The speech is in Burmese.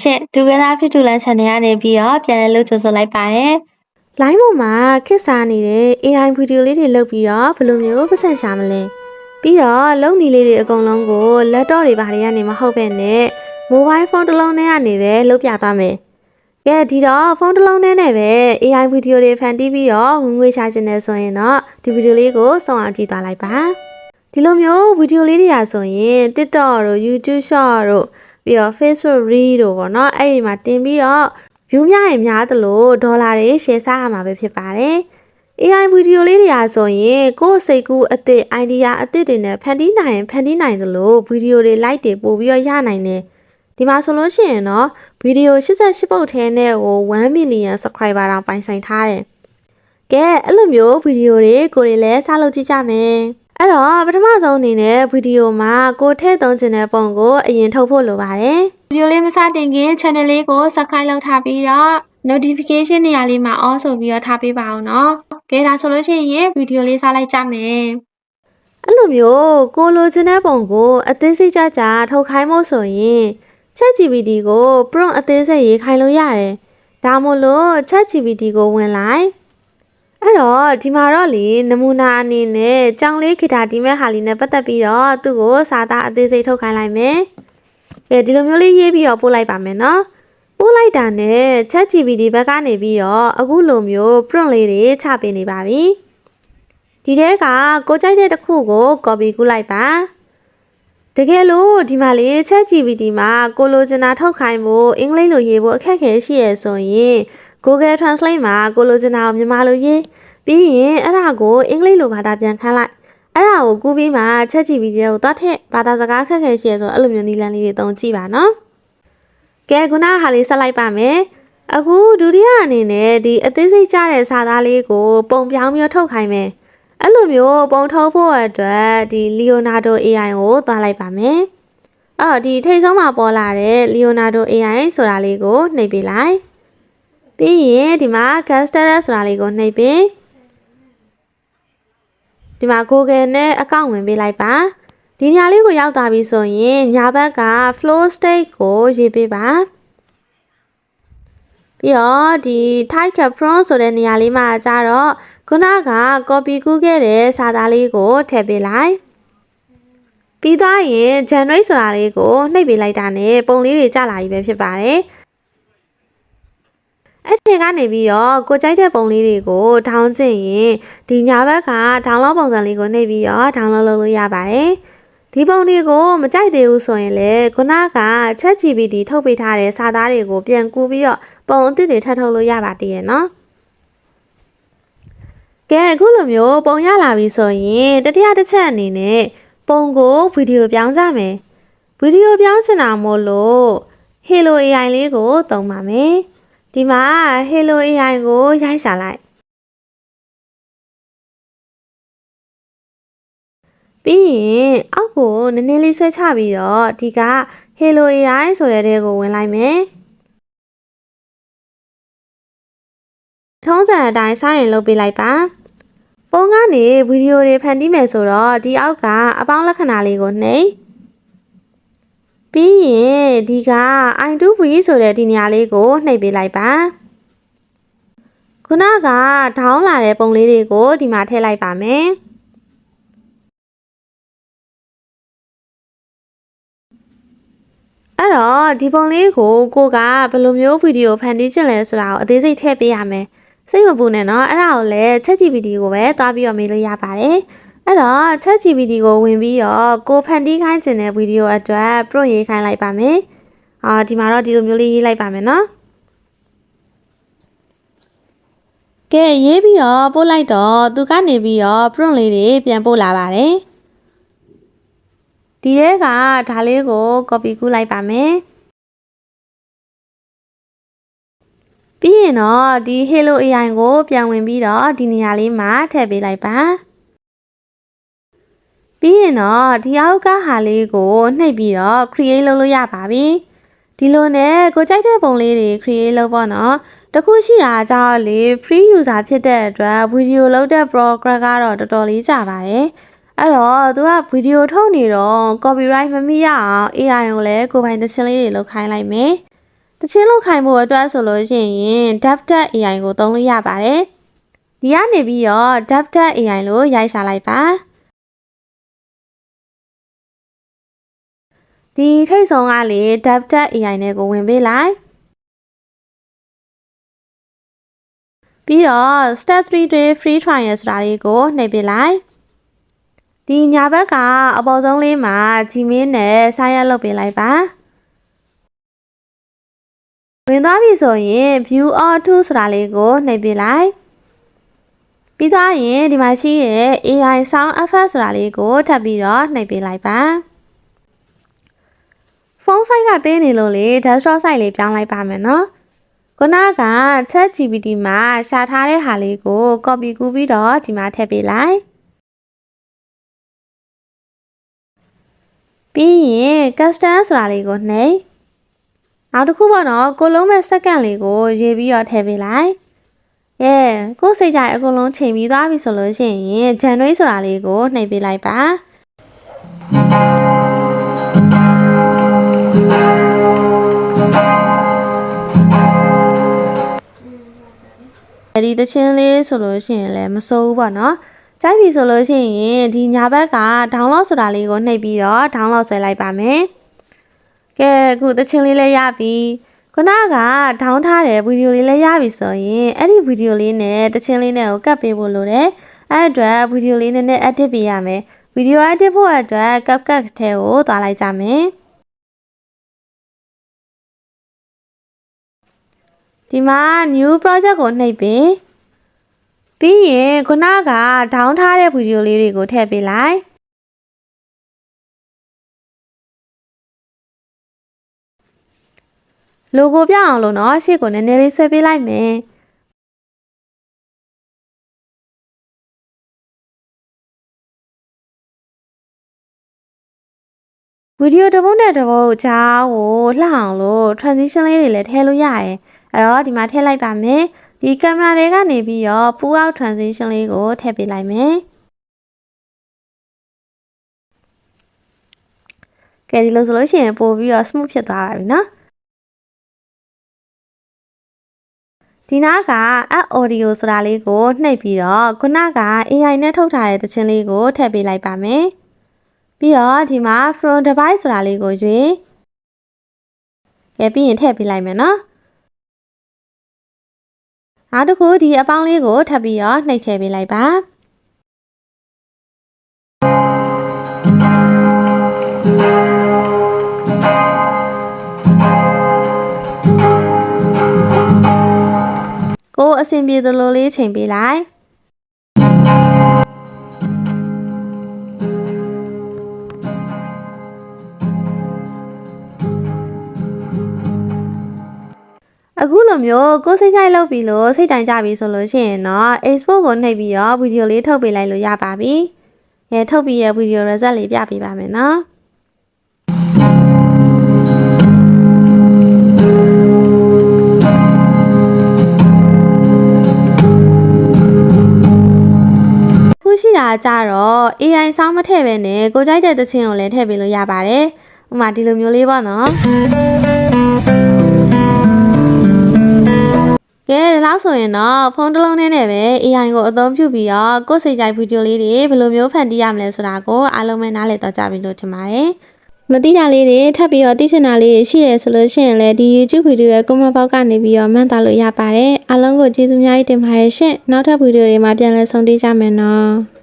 ရှင့်ဒုက္ခသားဖြစ်သူလန် channel ကနေပြီးတော့ပြန်လည်လို့ကြိုဆိုလိုက်ပါရယ်လိုင်းပေါ်မှာခက်စားနေတဲ့ AI ဗီဒီယိုလေးတွေလုပ်ပြီးတော့ဘယ်လိုမျိုးပတ်စံရှာမလဲပြီးတော့လုံနေလေးတွေအကုန်လုံးကို laptop တွေဘာတွေကနေမဟုတ်ပဲနဲ့ mobile phone တစ်လုံးနဲ့ကနေပဲလုပ်ပြသွားမယ်ကဲဒီတော့ဖုန်းတစ်လုံးနဲ့နဲ့ပဲ AI ဗီဒီယိုတွေဖန်တီးပြီးတော့ဝင်ငွေရှာခြင်းနဲ့ဆိုရင်တော့ဒီဗီဒီယိုလေးကိုစောင့်အောင်ကြည့်သွားလိုက်ပါဒီလိုမျိုးဗီဒီယိုလေးတွေရာဆိုရင် TikTok တို့ YouTube Short တို့ ပြီးတော့ Facebook Reel တို့ပေါ့နော်အဲ့ဒီမှာတင်ပြီးတော့ view များရင်များသလိုဒေါ်လာတွေ share စားရမှာပဲဖြစ်ပါတယ်။ AI ဗီဒီယိုလေးတွေအားဆိုရင်ကိုယ့်စိတ်ကူးအသစ် idea အသစ်တွေနဲ့ဖန်တီးနိုင်ရင်ဖန်တီးနိုင်သလိုဗီဒီယိုတွေ like တွေပို့ပြီးတော့ရနိုင်တယ်။ဒီမှာဆိုလို့ရှိရင်တော့ဗီဒီယို88ပုတ်ထဲနဲ့ဟို1 million subscriber တောင်ပိုင်ဆိုင်ထားတယ်။ကဲအဲ့လိုမျိုးဗီဒီယိုတွေကိုတွေလည်းစလုပ်ကြည့်ကြမယ်။ အဲ့တော့ပထမဆုံးအနေနဲ့ဗီဒီယိုမှာကိုထည့်သွင်းခြင်းတဲ့ပုံကိုအရင်ထုတ်ဖို့လိုပါတယ်။ဗီဒီယိုလေးမစတင်ခင် channel လေးကို subscribe လုပ်ထားပြီးတော့ notification နေရာလေးမှာ all ဆိုပြီးတော့ထားပေးပါအောင်နော်ကဲဒါဆိုလို့ရှိရင်ဗီဒီယိုလေးစလိုက်ကြမယ်အဲ့လိုမျိုးကိုလိုချင်တဲ့ပုံကိုအသေးစိတ်ကြကြထုတ်ခိုင်းမို့ဆိုရင် ChatGPT ကို prompt အသေးစိတ်ရေးခိုင်းလို့ရတယ်။ဒါမို့လို့ ChatGPT ကိုဝင်လိုက်။ အဲ့တော့ဒီမှာတော့လေနမူနာအနေနဲ့ကြောင်လေးခိတာဒီမဲ့ဟာလေးနဲ့ပတ်သက်ပြီးတော့သူ့ကိုစာသားအသေးစိတ်ထုတ်ခိုင်းလိုက်မယ်။ကဲဒီလိုမျိုးလေးရေးပြီးတော့ပို့လိုက်ပါမယ်နော်။ပို့လိုက်တာနဲ့ ChatGPT ဘက်ကနေပြီးတော့အခုလိုမျိုး prompt လေးတွေချပေးနေပါပြီ။ဒီထဲကကိုကြိုက်တဲ့တစ်ခုကို copy ကူးလိုက်ပါတကယ်လို့ဒီမှာလေ Chat GPT မှာကိုလိုချင်တာထုတ်ခိုင်းဖို့အင်္ဂလိပ်လိုရေးဖို့အခက်အခဲရှိရဆိုရင် Google Translate မှာကိုလိုချင်တာကိုမြန်မာလိုရေးပြီးရင်အဲ့ဒါကိုအင်္ဂလိပ်လိုဘာသာပြန်ခန်းလိုက်အဲ့ဒါကိုကူးပြီးမှ Chat GPT ကိုသွားထည့်ဘာသာစကားခက်ခဲရှိရဆိုအဲ့လိုမျိုးနည်းလမ်းလေးတွေသုံးကြည့်ပါနော်ကဲခုနကဟာလေးဆက်လိုက်ပါမယ်အခုဒုတိယအနေနဲ့ဒီအသေးစိတ်ကျတဲ့စာသားလေးကို ပုံပြောင်းမျိုးထုတ်ခိုင်းမယ်အဲ့လိုမျိုးပုံထုတ်ဖို့အတွက်ဒီ Leonardo AI ကိုသွားလိုက်ပါမယ်။အော်ဒီထိတ်ဆုံးမှာပေါ်လာတဲ့ Leonardo AI ဆိုတာလေးကိုနှိပ်ပေးလိုက်။ ပြီးရင်ဒီမှာ Caster ဆိုတာလေးကိုနှိပ်ပေး။ဒီမှာ Google နဲ့အကောင့်ဝင်ပေးလိုက်ပါ။ဒီနေရာလေးကိုရောက်သွားပြီဆိုရင်ညာဘက်က flow state ကိုရေးပေးပါ။ပြီးတော့ဒီ type capron ဆိုတဲ့နေရာလေးမှာကျတော့ခုနက copy ကူးခဲ့တဲ့စာသားလေးကိုထည့်ပေးလိုက်ပြီးသားရင် generate ဆိုတာလေးကိုနှိပ်ပေးလိုက်တာနဲ့ပုံလေးတွေကျလာပြီပဲဖြစ်ပါတယ် အဲ့ဒီကနေပြီးတော့ကိုကြိုက်တဲ့ပုံလေးတွေကိုဒေါင်းချင်ရင်ဒီညာဘက်ကဒေါင်းလောပုံစံလေးကိုနှိပ်ပြီးတော့ဒေါင်းလောလုပ်လို့ရပါတယ်ဒီပုံတွေကိုမကြိုက်သေးဘူးဆိုရင်လည်းခုနက ChatGPT ထုတ်ပေးထားတဲ့စာသားတွေကိုပြန်ကူးပြီးတော့ပုံအသစ်တွေထပ်ထုတ်လို့ရပါတည်ရဲ့နော်ကဲအခုလိုမျိုးပုံရလာပြီဆိုရင်တတိယတစ်ချက်အနေနဲ့ပုံကိုဗီဒီယိုပြောင်းကြမယ်ဗီဒီယိုပြောင်းချင်တာမို့လို့ Hello AI လေးကိုသုံးပါမယ် ဒီမှာ Hello AI ကိုရိုက်ရှာလိုက်ပြီးရင်အောက်ကိုနည်းနည်းလေးဆွဲချပြီးတော့ဒီက Hello AI ဆိုတဲ့တဲကိုဝင်လိုက်မယ်ထုံးစံအတိုင်းစရင်လုပ်ပေးလိုက်ပါပုံကနေဗီဒီယိုတွေဖန်တီးမယ်ဆိုတော့ဒီအောက်က အပေါင်းလက္ခဏာလေးကိုနှိပ် ပြီးရင်ဒီက i2v ဆိုတဲ့ဒီနေရာလေးကိုနှိပ်ပေးလိုက်ပါခုနကဒေါင်းလာတဲ့ပုံလေးတွေကိုဒီမှာထည့်လိုက်ပါမယ်အဲ့တော့ဒီပုံလေးကိုကိုကဘယ်လိုမျိုးဗီဒီယိုဖန်တီးချင်လဲဆိုတာကိုအသေးစိတ်ထည့်ပေးရမယ်။စိတ်မပူနဲ့နော်အဲ့ဒါကိုလည်း ChatGPT ကိုပဲသွားပြီးတော့မေးလို့ရပါတယ် အဲ့တော့ ChatGPT ကိုဝင်ပြီးတော့ကိုဖန်တီးခိုင်းခြင်းတဲ့ဗီဒီယိုအတွက် prompt ရေးခိုင်းလိုက်ပါမယ်အာဒီမှာတော့ဒီလိုမျိုးလေးရေးလိုက်ပါမယ်နော်ကဲရေးပြီးတော့ပို့လိုက်တော့သူကနေပြီးတော့ prompt လေးတွေပြန်ပို့လာပါတယ်ဒီထဲကဒါလေးကို copy ကူးလိုက်ပါမယ်ပြီးရင်တော့ဒီ Hello AI ကိုပြန်ဝင်ပြီးတော့ဒီနေရာလေးမှာထည့်ပေးလိုက်ပါ ပြီးရင်တော့ဒီအောက်ကဟာလေးကိုနှိပ်ပြီးတော့ create လုပ်လို့ရပါပြီဒီလိုနဲ့ကိုကြိုက်တဲ့ပုံလေးတွေ create လုပ်ပေါ့နော်တခုရှိတာကြောင့်လေ free user ဖြစ်တဲ့အတွက်ဗီဒီယိုလုပ်တဲ့ program ကတော့တော်တော်လေးကြာပါတယ်အဲ့တော့သူကဗီဒီယိုထုတ်နေတော့ copyright မမိရအောင် AI ကိုလည်းကိုယ်ပိုင်သရှင်လေးတွေလုပ်ခိုင်းလိုက်မယ်တချင်းလောက်ခိုင်ဖို့အတွက်ဆိုလို့ရှိရင် DevTech AI ကိုသုံးလို့ရပါတယ်ဒီကနေပြီးတော့ DevTech AI လို့ရိုက်ရှာလိုက်ပါ ဒီထိတ်ဆုံးကလေ DevTech AI နဲ့ကိုဝင်ပေးလိုက်ပြီးတော့ step 3 day free trial ဆိုတာလေးကိုနှိပ်ပေးလိုက်ဒီညာဘက်ကအပေါ်ဆုံးလေးမှာ Gmail နဲ့ sign up လုပ်ပေးလိုက်ပါဝင်သွားပြီဆိုရင် view all to ဆိုတာလေးကိုနှိပ်ပေးလိုက်ပြီးသွားရင်ဒီမှာရှိရဲ့ AI sound effect ဆိုတာလေးကိုထပ်ပြီးတော့နှိပ်ပေးလိုက်ပါ ဖုန်း site ကတင်းနေလို့လေ desktop site လေးပြောင်းလိုက်ပါမယ်နော်ခုနက chat GPT မှာရှာထားတဲ့ဟာလေးကို copy ကူးပြီးတော့ဒီမှာထည့်ပေးလိုက်ပြီးရင် custom ဆိုတာလေးကိုနှိပ်နောက်တစ်ခုပေါ့နော်ကိုလုံးမဲ့စက္ကန့်လေးကိုရေးပြီးတော့ထည့်ပေးလိုက်ရဲကိုယ်စိတ်ကြိုက်အကုန်လုံးချိန်ပြီးသွားပြီဆိုလို့ရှိရင် January ဆိုတာလေးကိုနှိပ်ပေးလိုက်ပါ တချင်းလေးဆိုလို့ရှိရင်လည်းမစိုးဘူးပေါ့နော်ကြိုက်ပြီဆိုလို့ရှိရင်ဒီညာဘက်က download ဆိုတာလေးကိုနှိပ်ပြီးတော့ download ဆွဲလိုက်ပါမယ်ကဲအခုတချင်းလေးလည်းရပြီခုနကဒေါင်းထားတဲ့ဗီဒီယိုလေးလည်းရပြီဆိုရင်အဲ့ဒီဗီဒီယိုလေးနဲ့တချင်းလေးနဲ့ကိုကတ်ပေးဖို့လိုတယ်အဲ့အတွက်ဗီဒီယိုလေးနဲ့ edit ပေးရမယ်ဗီဒီယို edit ဖို့အတွက် CapCut ထဲကိုသွားလိုက်ကြမယ်ဒီမှာ new project ကိုနှိပ်ပေး ပြီးရင်ခုနကဒေါင်းထားတဲ့ဗီဒီယိုလေးတွေကိုထည့်ပေးလိုက်လိုဂိုပြအောင်လို့နော်ရှေ့ကိုနည်းနည်းလေးဆွဲပေးလိုက်မယ်ဗီဒီယိုတစ်ပုဒ်နဲ့တစ်ပုဒ်ကြားကိုလှအောင်လို့ transition လေးတွေလည်းထည့်လို့ရတယ်အဲ့တော့ဒီမှာထည့်လိုက်ပါမယ် ဒီကင်မရာတွေကနေပြီးတော့ pull out transition လေးကိုထည့်ပေးလိုက်မယ်ကဲဒီလိုဆိုလို့ရှိရင်ပို့ပြီးတော့ smooth ဖြစ်သွားပါပြီနော်ဒီနားက app audio ဆိုတာလေးကိုနှိပ်ပြီးတော့ခုနက AI နဲ့ထုတ်ထားတဲ့သချင်းလေးကိုထည့်ပေးလိုက်ပါမယ်ပြီးတော့ဒီမှာ from device ဆိုတာလေးကိုရွေးကဲပြီးရင်ထည့်ပေးလိုက်မယ်နော် နောက်တစ်ခုဒီအပေါင်းလေးကိုထပ်ပြီးတော့နှိပ်ထည့်ပေးလိုက်ပါကိုအဆင်ပြေသလိုလေးချိန်ပေးလိုက် အခုလိုမျိုးကိုယ်စိတ်ချိုက်လုပ်ပြီးလို့စိတ်တိုင်ကြပြီဆိုလို့ရှိရင်တော့ export ကိုနှိပ်ပြီးတော့ဗီဒီယိုလေးထုတ်ပေးလိုက်လို့ရပါပြီ။အဲထုတ်ပြီးရဲ့ဗီဒီယို result လေးပြပေးပါမယ်နော်။ခုရှိတာကြတော့ AI စောင်းမထည့်ပဲနဲ့ကိုကြိုက်တဲ့သချင်းကိုလည်းထည့်ပေးလို့ရပါတယ်။ဥပမာဒီလိုမျိုးလေးပေါ့နော်။ ကဲဒီလောက်ဆိုရင်တော့ဖုန်းတစ်လုံးထဲနဲ့ပဲ AI ကိုအသုံးပြုပြီးတော့ကိုယ့်စိတ်ကြိုက်ဗီဒီယိုလေးတွေဘယ်လိုမျိုးဖန်တီးရမလဲဆိုတာကိုအားလုံးပဲနားလည်တော့ကြပြီလို့ထင်ပါတယ်။မသိတာလေးတွေထပ်ပြီးတော့သိချင်တာလေးတွေရှိရဆိုလို့ရှိရင်လည်းဒီ YouTube ဗီဒီယိုရဲ့ comment box ကနေပြီးတော့မှတ်သားလို့ရပါတယ်။အားလုံးကိုကျေးဇူးအများကြီးတင်ပါတယ်ရှင်။နောက်ထပ်ဗီဒီယိုတွေမှာပြန်လည်ဆုံတွေ့ကြမယ်နော်။